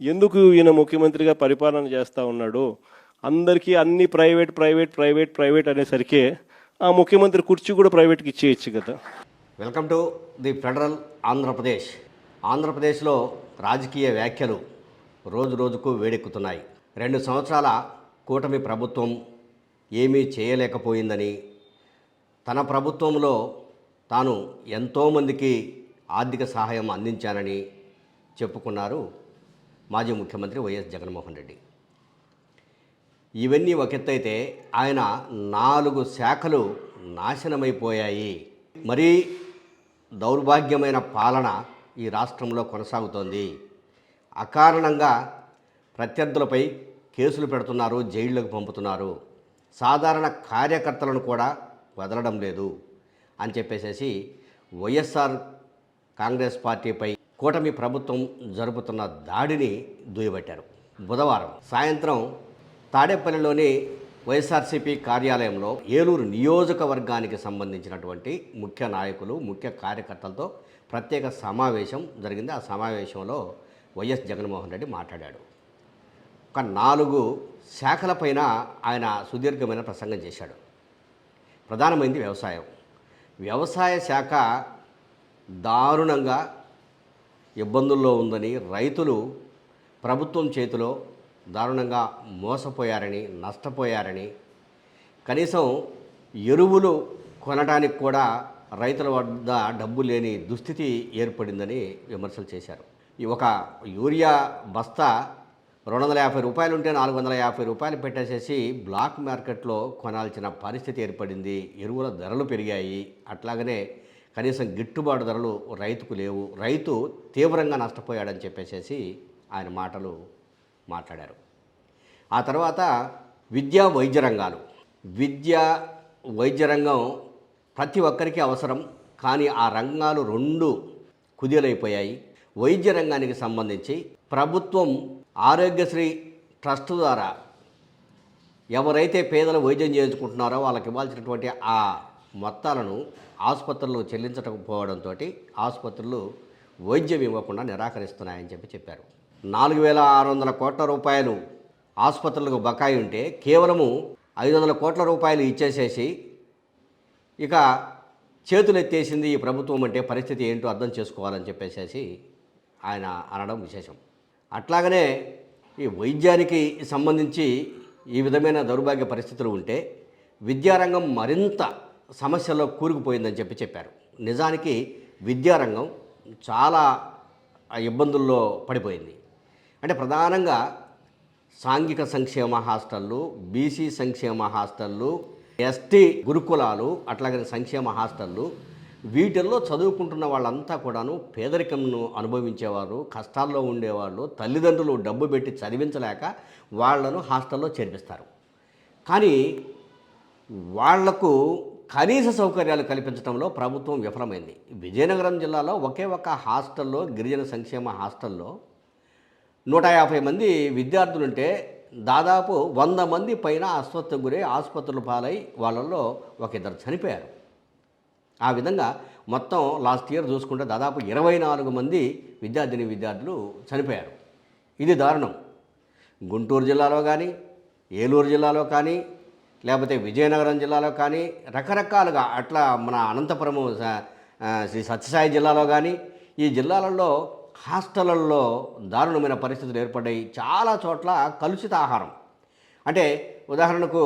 ఎందుకు ఈయన ముఖ్యమంత్రిగా పరిపాలన చేస్తూ ఉన్నాడు అందరికీ అన్ని ప్రైవేట్ ప్రైవేట్ ప్రైవేట్ ప్రైవేట్ అనేసరికి ఆ ముఖ్యమంత్రి కుర్చీ కూడా ప్రైవేట్కి ఇచ్చేయచ్చు కదా. Welcome to the Federal Andhra Pradesh. ఆంధ్రప్రదేశ్లో రాజకీయ వ్యాఖ్యలు రోజు రోజుకు వేడెక్కుతున్నాయి. రెండు సంవత్సరాల కూటమి ప్రభుత్వం ఏమీ చేయలేకపోయిందని తన ప్రభుత్వంలో తాను ఎంతోమందికి ఆర్థిక సహాయం అందించానని చెప్పుకున్నారు మాజీ ముఖ్యమంత్రి వైఎస్ జగన్మోహన్ రెడ్డి. ఇవన్నీ ఒక ఎత్తైతే ఆయన నాలుగు శాఖలు నాశనమైపోయాయి. మరీ దౌర్భాగ్యమైన పాలన ఈ రాష్ట్రంలో కొనసాగుతోంది. అకారణంగా ప్రత్యర్థులపై కేసులు పెడుతున్నారు జైళ్ళకు పంపుతున్నారు. సాధారణ కార్యకర్తలను కూడా వదలడం లేదు అని చెప్పేసేసి వైఎస్ఆర్ కాంగ్రెస్ పార్టీపై కూటమి ప్రభుత్వం జరుపుతున్న దాడిని దుయ్యబట్టారు. బుధవారం సాయంత్రం తాడేపల్లిలోని వైఎస్ఆర్సీపీ కార్యాలయంలో ఏలూరు నియోజకవర్గానికి సంబంధించినటువంటి ముఖ్య నాయకులు ముఖ్య కార్యకర్తలతో ప్రత్యేక సమావేశం జరిగింది. ఆ సమావేశంలో వైఎస్ జగన్మోహన్ రెడ్డి మాట్లాడాడు. ఒక నాలుగు శాఖలపైన ఆయన సుదీర్ఘమైన ప్రసంగం చేశాడు. ప్రధానమైంది వ్యవసాయం. వ్యవసాయ శాఖ దారుణంగా ఇబ్బందుల్లో ఉందని రైతులు ప్రభుత్వం చేతిలో దారుణంగా మోసపోయారని నష్టపోయారని కనీసం ఎరువులు కొనడానికి కూడా రైతుల వద్ద డబ్బు లేని దుస్థితి ఏర్పడిందని విమర్శలు చేశారు. ఈ ఒక యూరియా బస్తా రెండు వందల యాభై రూపాయలు ఉంటే నాలుగు వందల యాభై రూపాయలు పెట్టేసేసి బ్లాక్ మార్కెట్లో కొనాల్సిన పరిస్థితి ఏర్పడింది. ఎరువుల ధరలు పెరిగాయి. అట్లాగనే కనీసం గిట్టుబాటు ధరలు రైతుకు లేవు. రైతు తీవ్రంగా నష్టపోయాడని చెప్పేసేసి ఆయన మాటలు మాట్లాడారు. ఆ తర్వాత విద్యా వైద్య రంగాలు. విద్య వైద్య రంగం ప్రతి ఒక్కరికి అవసరం కానీ ఆ రంగాలు రెండు కుదేలైపోయాయి. వైద్య రంగానికి సంబంధించి ప్రభుత్వం ఆరోగ్యశ్రీ ట్రస్ట్ ద్వారా ఎవరైతే పేదలు వైద్యం చేయించుకుంటున్నారో వాళ్ళకి ఇవ్వాల్సినటువంటి ఆ మొత్తాలను ఆసుపత్రులు చెల్లించకపోవడంతో ఆసుపత్రులు వైద్యం ఇవ్వకుండా నిరాకరిస్తున్నాయని చెప్పి చెప్పారు. నాలుగు వేల ఆరు వందల కోట్ల రూపాయలు ఆసుపత్రులకు బకాయి ఉంటే కేవలము ఐదు వందల కోట్ల రూపాయలు ఇచ్చేసేసి ఇక చేతులెత్తేసింది ఈ ప్రభుత్వం అంటే పరిస్థితి ఏంటో అర్థం చేసుకోవాలని చెప్పేసేసి ఆయన అనడం విశేషం. అట్లాగనే ఈ వైద్యానికి సంబంధించి ఈ విధమైన దౌర్భాగ్య పరిస్థితులు ఉంటే విద్యారంగం మరింత సమస్యల్లో కూరుకుపోయిందని చెప్పి చెప్పారు. నిజానికి విద్యారంగం చాలా ఇబ్బందుల్లో పడిపోయింది. అంటే ప్రధానంగా సాంఘిక సంక్షేమ హాస్టళ్ళు బీసీ సంక్షేమ హాస్టళ్ళు ఎస్టీ గురుకులాలు అట్లాగే సంక్షేమ హాస్టళ్ళు వీటిల్లో చదువుకుంటున్న వాళ్ళంతా కూడాను పేదరికంను అనుభవించేవారు కష్టాల్లో ఉండేవాళ్ళు తల్లిదండ్రులు డబ్బు పెట్టి చదివించలేక వాళ్ళను హాస్టల్లో చేర్పిస్తారు. కానీ వాళ్ళకు కనీస సౌకర్యాలు కల్పించడంలో ప్రభుత్వం విఫలమైంది. విజయనగరం జిల్లాలో ఒకే ఒక హాస్టల్లో గిరిజన సంక్షేమ హాస్టల్లో నూట యాభై మంది విద్యార్థులుంటే దాదాపు వంద మంది పైన అస్వస్థకు గురై ఆసుపత్రుల పాలై వాళ్ళల్లో ఒక ఇద్దరు చనిపోయారు. ఆ విధంగా మొత్తం లాస్ట్ ఇయర్ చూసుకుంటే దాదాపు ఇరవై నాలుగు మంది విద్యార్థిని విద్యార్థులు చనిపోయారు. ఇది దారుణం. గుంటూరు జిల్లాలో కానీ ఏలూరు జిల్లాలో కానీ లేకపోతే విజయనగరం జిల్లాలో కానీ రకరకాలుగా అట్లా మన అనంతపురము శ్రీ సత్యసాయి జిల్లాలో కానీ ఈ జిల్లాలలో హాస్టళ్ళలో దారుణమైన పరిస్థితులు ఏర్పడ్డాయి. చాలా చోట్ల కలుషిత ఆహారం. అంటే ఉదాహరణకు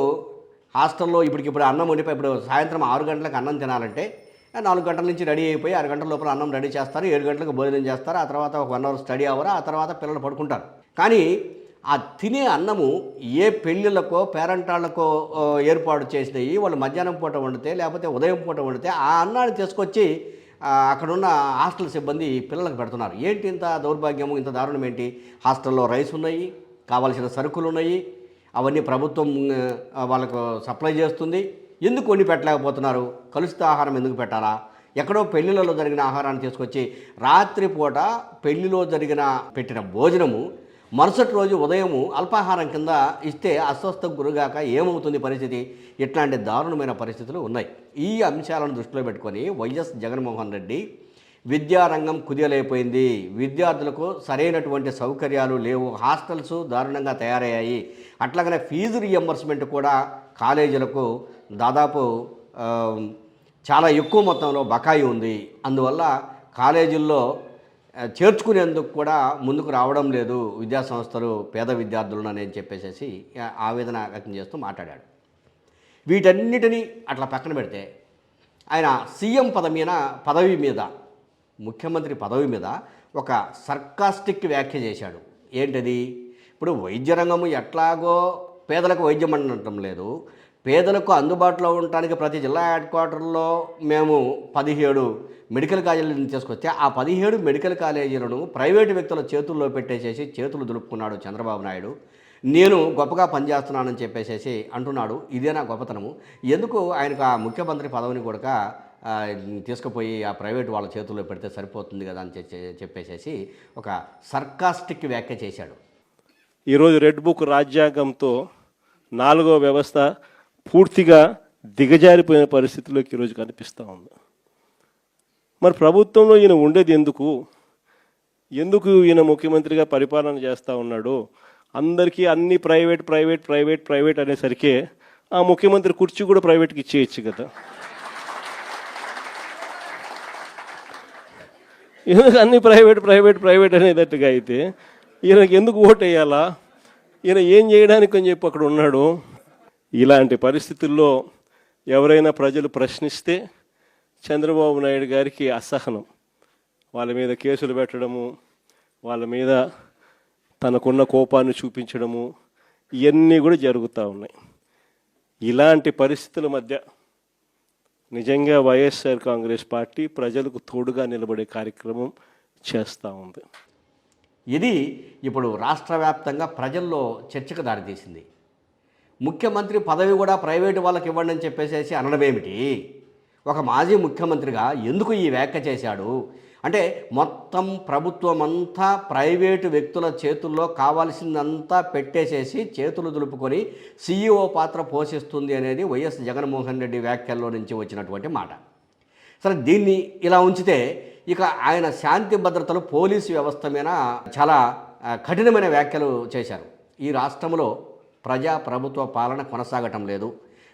హాస్టల్లో ఇప్పటికిప్పుడు అన్నం వండిపోయి ఇప్పుడు సాయంత్రం ఆరు గంటలకు అన్నం తినాలంటే నాలుగు గంటల నుంచి రెడీ అయిపోయి ఆరు గంటల లోపల అన్నం రెడీ చేస్తారు ఏడు గంటలకు భోజనం చేస్తారు ఆ తర్వాత ఒక వన్ అవర్ స్టడీ అవర్ ఆ తర్వాత పిల్లలు పడుకుంటారు. కానీ ఆ తినే అన్నము ఏ పెళ్ళిళ్ళకో పేరంటాళ్ళకో ఏర్పాటు చేసినవి వాళ్ళు మధ్యాహ్నం పూట వండితే లేకపోతే ఉదయం పూట వండితే ఆ అన్నాన్ని తీసుకొచ్చి అక్కడున్న హాస్టల్ సిబ్బంది పిల్లలకు పెడుతున్నారు. ఏంటి ఇంత దౌర్భాగ్యము ఇంత దారుణం ఏంటి? హాస్టల్లో రైస్ ఉన్నాయి కావాల్సిన సరుకులు ఉన్నాయి అవన్నీ ప్రభుత్వం వాళ్ళకు సప్లై చేస్తుంది. ఎందుకు వండి పెట్టలేకపోతున్నారు? కలుషిత ఆహారం ఎందుకు పెట్టాలా? ఎక్కడో పెళ్ళిలలో జరిగిన ఆహారాన్ని తీసుకొచ్చి రాత్రిపూట పెళ్ళిలో జరిగిన పెట్టిన భోజనము మరుసటి రోజు ఉదయము అల్పాహారం కింద ఇస్తే అస్వస్థకు గురిగాక ఏమవుతుంది పరిస్థితి? ఇట్లాంటి దారుణమైన పరిస్థితులు ఉన్నాయి. ఈ అంశాలను దృష్టిలో పెట్టుకొని వైఎస్ జగన్మోహన్ రెడ్డి విద్యారంగం కుదేలైపోయింది. విద్యార్థులకు సరైనటువంటి సౌకర్యాలు లేవు. హాస్టల్స్ దారుణంగా తయారయ్యాయి. అట్లాగనే ఫీజు రియంబర్స్మెంట్ కూడా కాలేజీలకు దాదాపు చాలా ఎక్కువ మొత్తంలో బకాయి ఉంది. అందువల్ల కాలేజీల్లో చేర్చుకునేందుకు కూడా ముందుకు రావడం లేదు విద్యా సంస్థలు పేద విద్యార్థులను అని చెప్పేసి ఆవేదన వ్యక్తం చేస్తూ మాట్లాడాడు. వీటన్నిటినీ అట్లా పక్కన పెడితే ఆయన సీఎం పదవి పదవి మీద ముఖ్యమంత్రి పదవి మీద ఒక సర్కాస్టిక్ వ్యాఖ్య చేశాడు. ఏంటది? ఇప్పుడు వైద్య రంగము ఎట్లాగో పేదలకు వైద్యం అనటం లేదు పేదలకు అందుబాటులో ఉండటానికి ప్రతి జిల్లా హెడ్ క్వార్టర్లో మేము పదిహేడు మెడికల్ కాలేజీలను తీసుకొస్తే ఆ పదిహేడు మెడికల్ కాలేజీలను ప్రైవేటు వ్యక్తుల చేతుల్లో పెట్టేసేసి చేతులు దులుపుకున్నాడు చంద్రబాబు నాయుడు. నేను గొప్పగా పనిచేస్తున్నానని చెప్పేసేసి అంటున్నాడు. ఇదే నా గొప్పతనము. ఎందుకు ఆయనకు ఆ ముఖ్యమంత్రి పదవిని కూడా తీసుకుపోయి ఆ ప్రైవేట్ వాళ్ళ చేతుల్లో పెడితే సరిపోతుంది కదా అని చెప్పేసేసి ఒక సర్కాస్టిక్ వ్యాఖ్య చేశాడు. ఈరోజు రెడ్ బుక్ రాజ్యాంగంతో నాలుగో వ్యవస్థ పూర్తిగా దిగజారిపోయిన పరిస్థితిలోకి ఈరోజు కనిపిస్తూ ఉంది. మరి ప్రభుత్వంలో ఈయన ఉండేది ఎందుకు? ఎందుకు ఈయన ముఖ్యమంత్రిగా పరిపాలన చేస్తూ ఉన్నాడు? అందరికీ అన్ని ప్రైవేట్ ప్రైవేట్ ప్రైవేట్ ప్రైవేట్ అనేసరికి ఆ ముఖ్యమంత్రి కుర్చీ కూడా ప్రైవేట్కి ఇచ్చేయచ్చు కదా. ఎందుకు అన్ని ప్రైవేట్ ప్రైవేట్ ప్రైవేట్ అనేటట్టుగా అయితే? ఈయనకి ఎందుకు ఓటు వేయాలా ఈయన ఏం చేయడానికి అని చెప్పి అక్కడ ఉన్నాడు. ఇలాంటి పరిస్థితుల్లో ఎవరైనా ప్రజలు ప్రశ్నిస్తే చంద్రబాబు నాయుడు గారికి అసహనం. వాళ్ళ మీద కేసులు పెట్టడము వాళ్ళ మీద తనకున్న కోపాన్ని చూపించడము ఇవన్నీ కూడా జరుగుతూ ఉన్నాయి. ఇలాంటి పరిస్థితుల మధ్య నిజంగా వైఎస్ఆర్ కాంగ్రెస్ పార్టీ ప్రజలకు తోడుగా నిలబడే కార్యక్రమం చేస్తూ ఉంది. ఇది ఇప్పుడు రాష్ట్ర వ్యాప్తంగా ప్రజల్లో చర్చకు దారితీసింది. ముఖ్యమంత్రి పదవి కూడా ప్రైవేటు వాళ్ళకి ఇవ్వండి అని చెప్పేసేసి అనడమేమిటి ఒక మాజీ ముఖ్యమంత్రిగా ఎందుకు ఈ వ్యాఖ్య చేశాడు? అంటే మొత్తం ప్రభుత్వం అంతా ప్రైవేటు వ్యక్తుల చేతుల్లో కావాల్సిందంతా పెట్టేసేసి చేతులు దులుపుకొని సీఈఓ పాత్ర పోషిస్తుంది అనేది వైఎస్ జగన్మోహన్ రెడ్డి వ్యాఖ్యల్లో నుంచి వచ్చినటువంటి మాట. సరే దీన్ని ఇలా ఉంచితే ఇక ఆయన శాంతి భద్రతలు పోలీసు వ్యవస్థ మీద చాలా కఠినమైన వ్యాఖ్యలు చేశారు. ఈ రాష్ట్రంలో ప్రజా ప్రభుత్వ పాలన కొనసాగటం లేదు.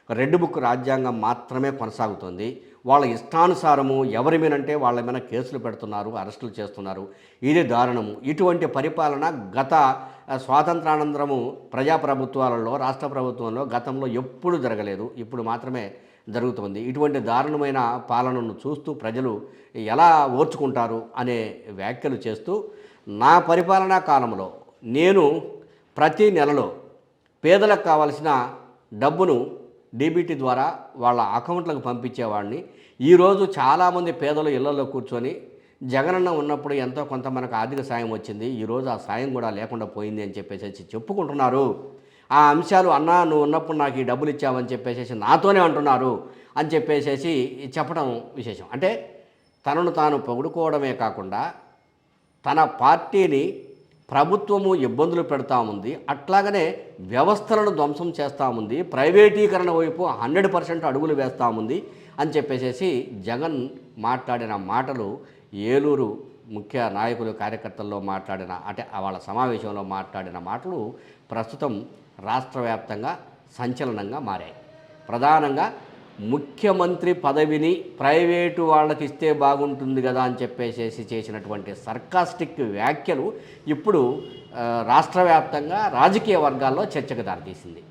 రెడ్ బుక్ రాజ్యాంగం మాత్రమే కొనసాగుతుంది. వాళ్ళ ఇష్టానుసారము ఎవరి మీనంటే వాళ్ళ మీద కేసులు పెడుతున్నారు అరెస్టులు చేస్తున్నారు. ఇది దారుణము. ఇటువంటి పరిపాలన గత స్వాతంత్రానంతరము ప్రజాప్రభుత్వాలలో రాష్ట్ర ప్రభుత్వంలో గతంలో ఎప్పుడు జరగలేదు. ఇప్పుడు మాత్రమే జరుగుతుంది. ఇటువంటి దారుణమైన పాలనను చూస్తూ ప్రజలు ఎలా ఓర్చుకుంటారు అనే వ్యాఖ్యలు చేస్తూ నా పరిపాలనా కాలంలో నేను ప్రతి నెలలో పేదలకు కావలసిన డబ్బును డీబీటీ ద్వారా వాళ్ళ అకౌంట్లకు పంపించేవాడిని. ఈరోజు చాలామంది పేదలు ఇళ్ళలో కూర్చొని జగనన్న ఉన్నప్పుడు ఎంతో కొంత మనకు ఆర్థిక సాయం వచ్చింది. ఈరోజు ఆ సాయం కూడా లేకుండా పోయింది అని చెప్పేసి చెప్పుకుంటున్నారు. ఆ అంశాలు అన్నా నువ్వు ఉన్నప్పుడు నాకు ఈ డబ్బులు ఇచ్చావని చెప్పేసి నాతోనే అంటున్నారు అని చెప్పేసేసి చెప్పడం విశేషం. అంటే తనను తాను పొగుడుకోవడమే కాకుండా తన పార్టీని ప్రభుత్వము ఇబ్బందులు పెడతా ఉంది అట్లాగనే వ్యవస్థలను ధ్వంసం చేస్తూ ఉంది ప్రైవేటీకరణ వైపు హండ్రెడ్ పర్సెంట్ అడుగులు వేస్తూ ఉంది అని చెప్పేసేసి జగన్ మాట్లాడిన మాటలు ఏలూరు ముఖ్య నాయకులు కార్యకర్తల్లో మాట్లాడిన అంటే వాళ్ళ సమావేశంలో మాట్లాడిన మాటలు ప్రస్తుతం రాష్ట్ర వ్యాప్తంగా సంచలనంగా మారాయి. ప్రధానంగా ముఖ్యమంత్రి పదవిని ప్రైవేటు వాళ్ళకి ఇస్తే బాగుంటుంది కదా అని చెప్పేసేసి చేసినటువంటి సర్కాస్టిక్ వ్యాఖ్యలు ఇప్పుడు రాష్ట్ర వ్యాప్తంగా రాజకీయ వర్గాల్లో చర్చకు దారితీసింది.